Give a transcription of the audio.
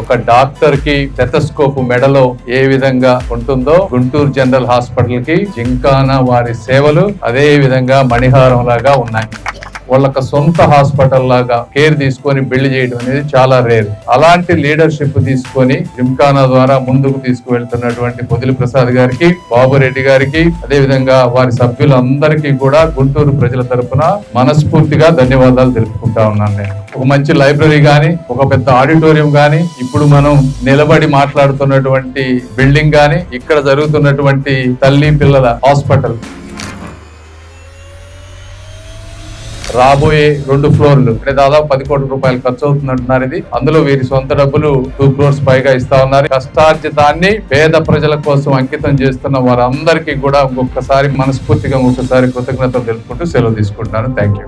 ఒక డాక్టర్కి టెతస్కోప్ మెడలో ఏ విధంగా ఉంటుందో గుంటూరు జనరల్ హాస్పిటల్కి జింకానా వారి సేవలు అదే విధంగా మణిహారం లాగా ఉన్నాయి. వాళ్ళకి సొంత హాస్పిటల్ లాగా కేర్ తీసుకొని బిల్డ్ చేయడం అనేది చాలా రేర్. అలాంటి లీడర్షిప్ తీసుకొని జిమ్ఖానా ద్వారా ముందుకు తీసుకువెళ్తున్నటువంటి బొదిలి ప్రసాద్ గారికి బాబురెడ్డి గారికి అదేవిధంగా వారి సభ్యులందరికీ కూడా గుంటూరు ప్రజల తరపున మనస్ఫూర్తిగా ధన్యవాదాలు తెలుపుకుంటా ఉన్నాను నేను. ఒక మంచి లైబ్రరీ గాని ఒక పెద్ద ఆడిటోరియం గాని ఇప్పుడు మనం నిలబడి మాట్లాడుతున్నటువంటి బిల్డింగ్ గాని ఇక్కడ జరుగుతున్నటువంటి తల్లి పిల్లల హాస్పిటల్ రాబోయే రెండు ఫ్లోర్లు. అంటే దాదాపు పది కోట్ల రూపాయలు ఖర్చు అవుతుందంటున్నారు ఇది. అందులో వీరి సొంత డబ్బులు టూ క్రోర్స్ పైగా ఇస్తా ఉన్నారు. కష్టార్జితాన్ని పేద ప్రజల కోసం అంకితం చేస్తున్న వారందరికీ కూడా ఒక్కొక్కసారి మనస్ఫూర్తిగా ఒక్కసారి కృతజ్ఞతలు తెలుపుకుంటూ సెలవు తీసుకుంటున్నాను. Thank you